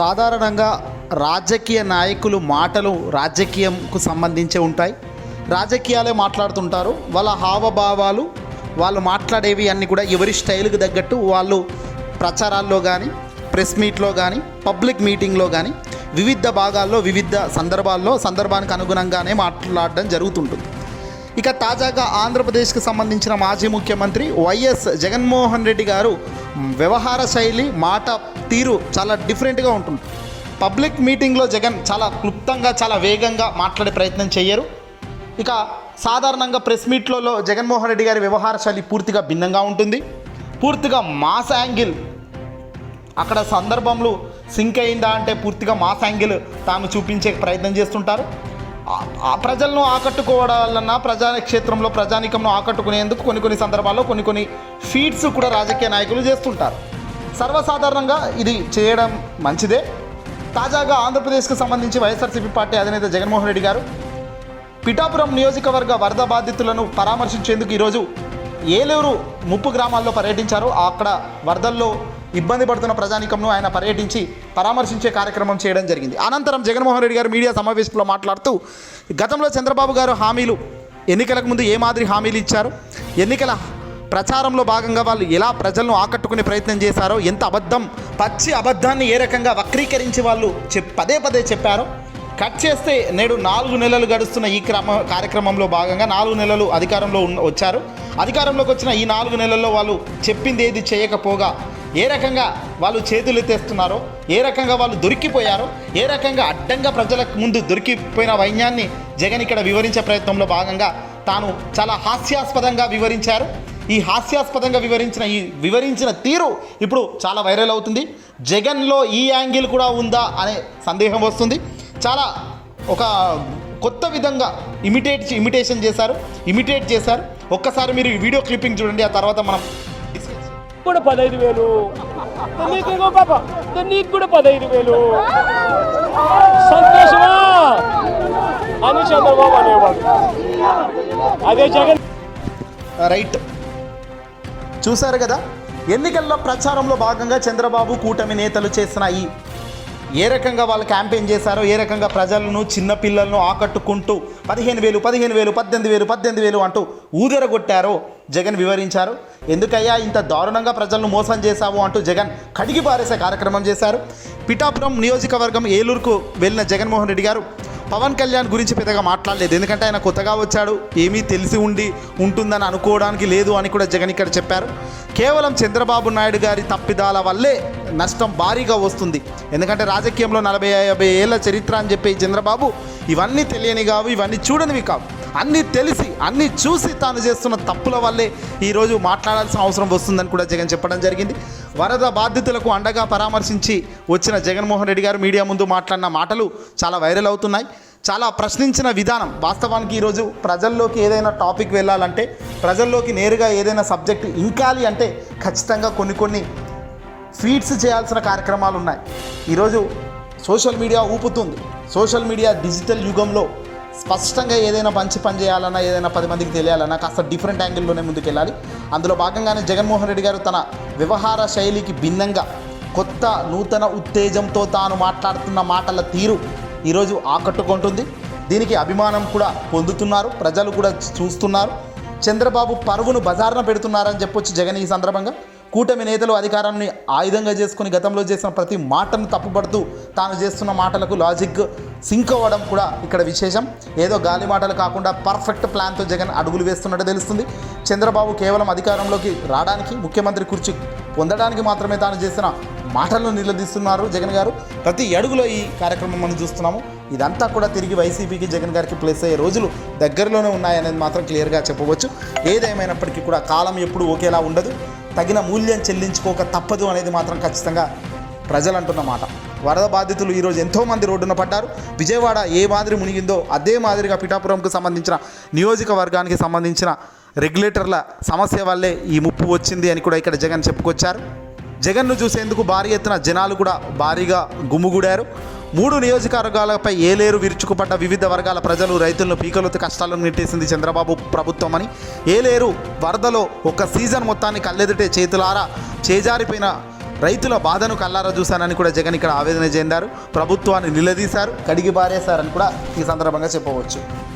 సాధారణంగా రాజకీయ నాయకులు మాటలు రాజకీయంకు సంబంధించి ఉంటాయి. రాజకీయాలే మాట్లాడుతుంటారు. వాళ్ళ హావభావాలు వాళ్ళు మాట్లాడేవి అన్నీ కూడా ఎవరి స్టైల్కి తగ్గట్టు వాళ్ళు ప్రచారాల్లో కానీ ప్రెస్ మీట్లో కానీ పబ్లిక్ మీటింగ్లో కానీ వివిధ భాగాల్లో వివిధ సందర్భాల్లో సందర్భానికి అనుగుణంగానే మాట్లాడడం జరుగుతుంటుంది. ఇక తాజాగా ఆంధ్రప్రదేశ్కి సంబంధించిన మాజీ ముఖ్యమంత్రి వైఎస్ జగన్మోహన్ రెడ్డి గారు వ్యవహార శైలి మాట తీరు చాలా డిఫరెంట్గా ఉంటుంది. పబ్లిక్ మీటింగ్లో జగన్ చాలా క్లుప్తంగా చాలా వేగంగా మాట్లాడే ప్రయత్నం చేయరు. ఇక సాధారణంగా ప్రెస్ మీట్లలో జగన్మోహన్ రెడ్డి గారి వ్యవహార శైలి పూర్తిగా భిన్నంగా ఉంటుంది. పూర్తిగా మాస్ యాంగిల్ అక్కడ సందర్భంలో సింక్ అయిందా అంటే పూర్తిగా మాస్ యాంగిల్ తాను చూపించే ప్రయత్నం చేస్తుంటారు. ప్రజలను ఆకట్టుకోవాలన్నా ప్రజాక్షేత్రంలో ప్రజానికంను ఆకట్టుకునేందుకు కొన్ని కొన్ని సందర్భాల్లో కొన్ని కొన్ని ఫీట్స్ కూడా రాజకీయ నాయకులు చేస్తుంటారు. సర్వసాధారణంగా ఇది చేయడం మంచిదే. తాజాగా ఆంధ్రప్రదేశ్కి సంబంధించి వైఎస్ఆర్సీపీ పార్టీ అధినేత జగన్మోహన్ రెడ్డి గారు పిఠాపురం నియోజకవర్గ వరద బాధితులను పరామర్శించేందుకు ఈరోజు ఏలూరు ముప్పు గ్రామాల్లో పర్యటించారు. అక్కడ వరదల్లో ఇబ్బంది పడుతున్న ప్రజానికంను ఆయన పర్యటించి పరామర్శించే కార్యక్రమం చేయడం జరిగింది. అనంతరం జగన్మోహన్ రెడ్డి గారు మీడియా సమావేశంలో మాట్లాడుతూ గతంలో చంద్రబాబు గారు హామీలు ఎన్నికలకు ముందు ఏ మాదిరి హామీలు ఇచ్చారు? ఎన్నికల ప్రచారంలో భాగంగా వాళ్ళు ఎలా ప్రజలను ఆకట్టుకునే ప్రయత్నం చేశారో ఎంత అబద్ధం పచ్చి అబద్ధాన్ని ఏ రకంగా వక్రీకరించి వాళ్ళు చెప్ పదే పదే చెప్పారో కట్ చేస్తే నేడు నాలుగు నెలలు గడుస్తున్న ఈ క్రమ కార్యక్రమంలో భాగంగా నాలుగు నెలలు అధికారంలో ఉన్న వచ్చారు. అధికారంలోకి వచ్చిన ఈ నాలుగు నెలల్లో వాళ్ళు చెప్పింది ఏది చేయకపోగా ఏ రకంగా వాళ్ళు చేతులు తెస్తున్నారో ఏ రకంగా వాళ్ళు దొరికిపోయారో ఏ రకంగా అడ్డంగా ప్రజలకు ముందు దొరికిపోయిన వైన్యాన్ని జగన్ ఇక్కడ వివరించే ప్రయత్నంలో భాగంగా తాను చాలా హాస్యాస్పదంగా వివరించారు. ఈ హాస్యాస్పదంగా వివరించిన ఈ వివరించిన తీరు ఇప్పుడు చాలా వైరల్ అవుతుంది. జగన్లో ఈ యాంగిల్ కూడా ఉందా అనే సందేహం వస్తుంది. చాలా ఒక కొత్త విధంగా ఇమిటేట్ ఇమిటేషన్ చేశారు. ఇమిటేట్ చేశారు. ఒక్కసారి మీరు వీడియో క్లిప్పింగ్ చూడండి. ఆ తర్వాత మనం కూడా పదహైదు వేలు. నీకు పాప? నీకు కూడా పదహైదు వేలు. సంతోషమా? అని చంద్రబాబు అనేవాడు. అదే జగన్. రైట్. చూశారు కదా? ఎన్నికల్లో ప్రచారంలో భాగంగా చంద్రబాబు కూటమి నేతలు చేసిన ఈ ఏ రకంగా వాళ్ళు క్యాంపెయిన్ చేశారో ఏ రకంగా ప్రజలను చిన్నపిల్లలను ఆకట్టుకుంటూ పదిహేను వేలు పదిహేను వేలు పద్దెనిమిది వేలు పద్దెనిమిది వేలు అంటూ ఊదరగొట్టారో జగన్ వివరించారు. ఎందుకయ్యా ఇంత దారుణంగా ప్రజలను మోసం చేశావు అంటూ జగన్ కడిగి పారేసే కార్యక్రమం చేశారు. పిఠాపురం నియోజకవర్గం ఏలూరుకు వెళ్ళిన జగన్మోహన్ రెడ్డి గారు పవన్ కళ్యాణ్ గురించి పెద్దగా మాట్లాడలేదు. ఎందుకంటే ఆయన కొత్తగా వచ్చాడు ఏమీ తెలిసి ఉండి ఉంటుందని అనుకోవడానికి లేదు అని కూడా జగన్ ఇక్కడ చెప్పారు. కేవలం చంద్రబాబు నాయుడు గారి తప్పిదాల వల్లే నష్టం భారీగా వస్తుంది. ఎందుకంటే రాజకీయంలో నలభై యాభై ఏళ్ళ చరిత్ర అని చెప్పే చంద్రబాబు ఇవన్నీ తెలియని కావు ఇవన్నీ చూడనివి కావు. అన్నీ తెలిసి అన్నీ చూసి తాను చేస్తున్న తప్పుల వల్లే ఈరోజు మాట్లాడాల్సిన అవసరం వస్తుందని కూడా జగన్ చెప్పడం జరిగింది. వరద బాధితులకు అండగా పరామర్శించి వచ్చిన జగన్మోహన్ రెడ్డి గారు మీడియా ముందు మాట్లాడిన మాటలు చాలా వైరల్ అవుతున్నాయి. చాలా ప్రశ్నించిన విధానం వాస్తవానికి ఈరోజు ప్రజల్లోకి ఏదైనా టాపిక్ వెళ్ళాలంటే ప్రజల్లోకి నేరుగా ఏదైనా సబ్జెక్ట్ ఇంకాలి అంటే ఖచ్చితంగా కొన్ని కొన్ని ఫీడ్స్ చేయాల్సిన కార్యక్రమాలు ఉన్నాయి. ఈరోజు సోషల్ మీడియా ఊపుతుంది. సోషల్ మీడియా డిజిటల్ యుగంలో స్పష్టంగా ఏదైనా మంచి పని చేయాలన్నా ఏదైనా పది మందికి తెలియాలన్నా కాస్త డిఫరెంట్ యాంగిల్లోనే ముందుకెళ్ళాలి. అందులో భాగంగానే జగన్మోహన్ రెడ్డి గారు తన వ్యవహార శైలికి భిన్నంగా కొత్త నూతన ఉత్తేజంతో తాను మాట్లాడుతున్న మాటల తీరు ఈరోజు ఆకట్టుకుంటుంది. దీనికి అభిమానం కూడా పొందుతున్నారు ప్రజలు కూడా చూస్తున్నారు. చంద్రబాబు పరువును బజార్న పెడుతున్నారని చెప్పొచ్చు జగన్ ఈ సందర్భంగా. కూటమి నేతలు అధికారాన్ని ఆయుధంగా చేసుకుని గతంలో చేసిన ప్రతి మాటను తప్పుపడుతూ తాను చేస్తున్న మాటలకు లాజిక్ సింక్ అవ్వడం కూడా ఇక్కడ విశేషం. ఏదో గాలి మాటలు కాకుండా పర్ఫెక్ట్ ప్లాన్తో జగన్ అడుగులు వేస్తున్నట్టు తెలుస్తుంది. చంద్రబాబు కేవలం అధికారంలోకి రావడానికి ముఖ్యమంత్రి కుర్చీ పొందడానికి మాత్రమే తాను చేసిన మాటలను నిలదీస్తున్నారు జగన్ గారు. ప్రతి అడుగులో ఈ కార్యక్రమం మనం చూస్తున్నాము. ఇదంతా కూడా తిరిగి వైసీపీకి జగన్ గారికి ప్లేస్ అయ్యే రోజులు దగ్గరలోనే ఉన్నాయనేది మాత్రం క్లియర్గా చెప్పవచ్చు. ఏదేమైనప్పటికీ కూడా కాలం ఎప్పుడు ఒకేలా ఉండదు. తగిన మూల్యం చెల్లించుకోక తప్పదు అనేది మాత్రం ఖచ్చితంగా ప్రజలు అంటున్నమాట వరద బాధితులు ఈరోజు ఎంతోమంది రోడ్డున పడ్డారు. విజయవాడ ఏ మాదిరి మునిగిందో అదే మాదిరిగా పిఠాపురంకు సంబంధించిన నియోజకవర్గానికి సంబంధించిన రెగ్యులేటర్ల సమస్య వల్లే ఈ ముప్పు వచ్చింది అని కూడా ఇక్కడ జగన్ చెప్పుకొచ్చారు. జగన్ను చూసేందుకు భారీ ఎత్తున జనాలు కూడా భారీగా గుమ్ముగూడారు మూడు నియోజకవర్గాలపై ఏలేరు విరుచుకుపడ్డ వివిధ వర్గాల ప్రజలు రైతులను పీకలొత్తి కష్టాలను నెట్టేసింది చంద్రబాబు ప్రభుత్వం అని. ఏలేరు వరదలో ఒక సీజన్ మొత్తాన్ని కళ్ళెదుటే చేతులారా చేజారిపోయిన రైతుల బాధను కల్లారా చూశానని కూడా జగన్ ఇక్కడ ఆవేదన చెందారు. ప్రభుత్వాన్ని నిలదీశారు. కడిగి బారేశారని కూడా ఈ సందర్భంగా చెప్పవచ్చు.